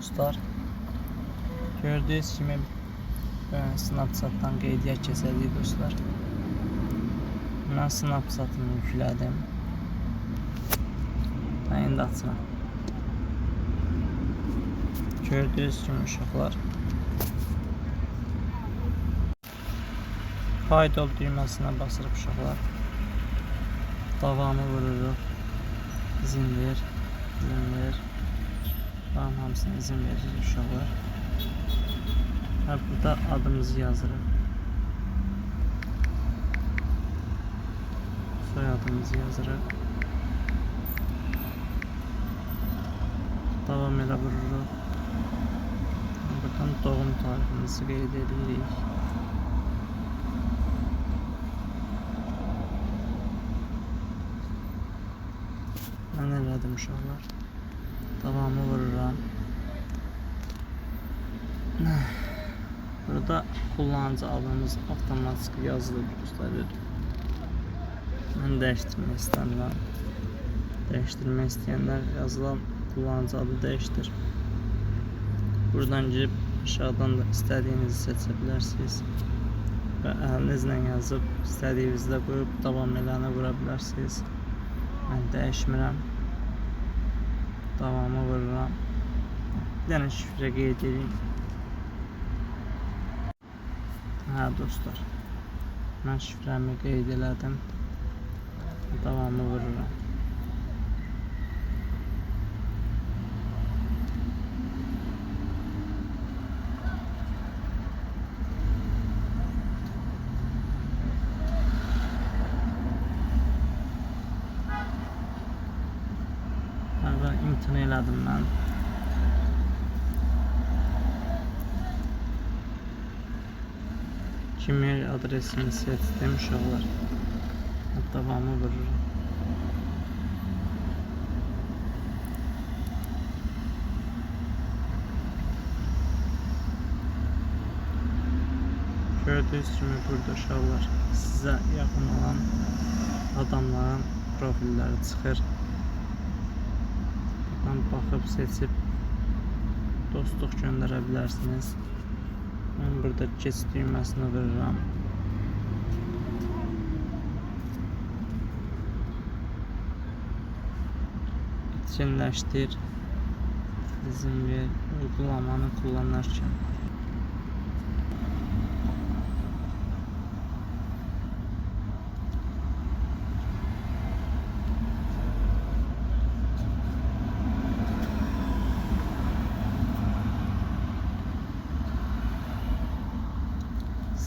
dostlar. Gördüğünüz kimi ben Snapchat'tan qeydiyyat keçəcəyik dostlar. Mən Snapchat'ımı yüklədim. Ben indi açıram. Gördüğünüz kimi uşaqlar. Kaydol düyməsinə basırıq uşaqlar. Davamı vururuq. İzin ver. İzin. Tamam hamısına izin veririk uşaqlar. Və burada adımızı yazırıq. Soyadımızı yazırıq. Davam elə vururuq. Buradan doğum tariximizi qeyd edirik. Mən elədim uşaqlar. Davamı vururam. Burada kullanıcı adımız avtomatik yazılı göstərir. Mən dəyişdirmək istəmirəm. Dəyişdirmək istəyənlər yazılan kullanıcı adı dəyişdir. Buradan girib aşağıdan da istədiyinizi seçə bilərsiniz. Və əlinizlə yazıb istədiyinizdə qoyub davam eləni vura bilərsiniz. Mən. Bir dənə şifrə qeyd edeyim. Hə dostlar. Mən şifrəmi qeyd elədim. Davamı vururam. Hə, imtina elədim mən. Gmail adresini seçdim uşaqlar. Davamı vururum. Gördüğünüz kimi burada uşaqlar sizə yaxın olan adamların profilləri çıxır. Buradan baxıb seçib dostluq göndərə bilərsiniz. Burada keç düyməsini vururam. Etkinləşdir. İzin ver uygulamanı kullanırkən.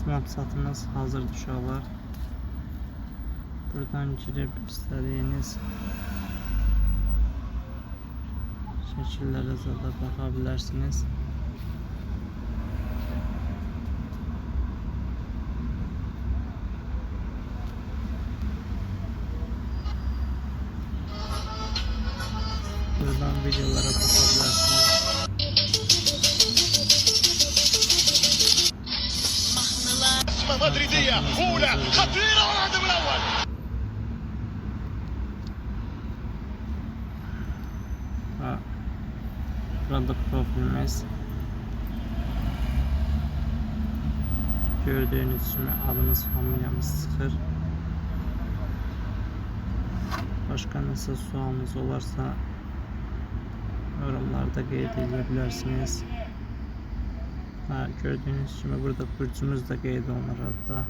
Snapchatımız hazır uşaqlar. Buradan girib istədiyiniz şəkillərə zada baxa bilərsiniz. Buradan videolara baxa. مدريدية أولى خطيرة والهدف الأول Ha. Burada profilimiz. Gördüğünüz gibi adımız familiyamız çıxır. Başka nasıl sualınız olarsa yorumlarda qeyd edə bilərsiniz. Ha, gördüğünüz gibi burada burcumuz da qeyd olunur hatta.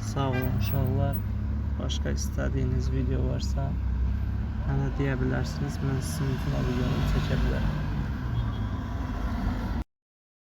Sağ olun uşaqlar. Başka istədiyiniz video varsa mənə deyə bilərsiniz. Mən sizin üçün o.